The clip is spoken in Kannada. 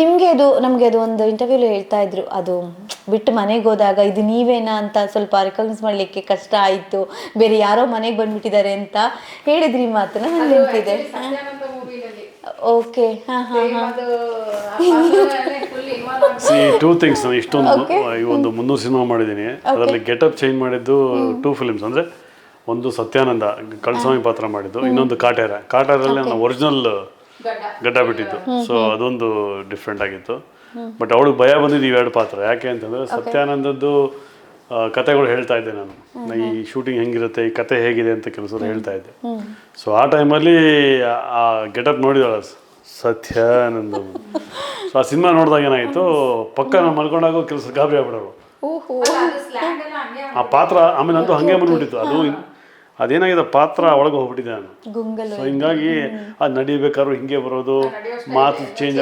ನಿಮಗೆ ಅದು ನಮಗೆ ಅದು ಒಂದು ಇಂಟರ್ವ್ಯೂಲಿ ಹೇಳ್ತಾ ಇದ್ರು ಅದು ಬಿಟ್ಟು ಮನೆಗೆ ಹೋದಾಗ ಇದು ನೀವೇನಾ ಅಂತ ಸ್ವಲ್ಪ ರೆಕಗ್ನೈಸ್ ಮಾಡಲಿಕ್ಕೆ ಕಷ್ಟ ಆಯಿತು ಬೇರೆ ಯಾರೋ ಮನೆಗೆ ಬಂದ್ಬಿಟ್ಟಿದ್ದಾರೆ ಅಂತ ಹೇಳಿದ್ರಿ ಈ ಮಾತನ್ನ ನನಗೆ ನೆನಪಿದೆ ಓಕೆ ಹಾಂ ಹಾಂ ಅದು ಫುಲ್ ಇನ್ವಾಲ್ವ್ ಸಿ ಟೂ ಥಿಂಗ್ಸ್ ನಾನು ಇಷ್ಟೊಂದು ಈ ಒಂದು ಮುನ್ನೂರು ಸಿನಿಮಾ ಮಾಡಿದ್ದೀನಿ. ಅದರಲ್ಲಿ ಗೆಟಪ್ ಚೇಂಜ್ ಮಾಡಿದ್ದು ಟೂ ಫಿಲ್ಮ್ಸ್ ಅಂದರೆ ಒಂದು ಸತ್ಯಾನಂದ ಕಳ್ಸ್ವಾಮಿ ಪಾತ್ರ ಮಾಡಿದ್ದು ಇನ್ನೊಂದು ಕಾಟೇರ. ಕಾಟೇರಲ್ಲಿ ನಾನು ಒರಿಜಿನಲ್ ಗಡ್ಡ ಬಿಟ್ಟಿತ್ತು. ಬಿಟ್ಟಿದ್ದು ಸೊ ಅದೊಂದು ಡಿಫ್ರೆಂಟ್ ಆಗಿತ್ತು. ಬಟ್ ಅವಳಿಗೆ ಭಯ ಬಂದಿದ್ದು ಇವೆರಡು ಪಾತ್ರ. ಯಾಕೆ ಅಂತಂದ್ರೆ ಸತ್ಯಾನಂದದ್ದು ಕತೆಗಳು ಹೇಳ್ತಾ ಇದ್ದೆ ನಾನು. ಈ ಶೂಟಿಂಗ್ ಹೆಂಗಿರುತ್ತೆ ಈ ಕತೆ ಹೇಗಿದೆ ಅಂತ ಕೆಲಸ ಹೇಳ್ತಾ ಇದ್ದೆ. ಸೊ ಆ ಟೈಮಲ್ಲಿ ಆ ಗೆಟಪ್ ನೋಡಿದಾಳ ಸತ್ಯಾನಂದ ಸೊ ಆ ಸಿನಿಮಾ ನೋಡಿದಾಗ ಏನಾಯಿತು ಪಕ್ಕ ನಾನು ಮಲ್ಕೊಂಡಾಗ ಕೆಲಸ ಗಾಬರಿ ಹಂಗೆ ಆ ಪಾತ್ರ ಆಮೇಲೆ ಅಂತೂ ಹಂಗೆ ಬಂದ್ಬಿಟ್ಟಿತ್ತು. ಅದು ಅದೇನಾಗಿದೆ? ಪಾತ್ರ ಒಳಗೆ ಹೋಗ್ಬಿಟ್ಟಿದೆ ನಾನು ಗುಂಗಲು ಸೊ ಹಿಂಗಾಗಿ ಅದು ನಡಿಬೇಕಾದ್ರೂ ಹಿಂಗೆ ಬರೋದು ಮಾತು ಚೇಂಜ್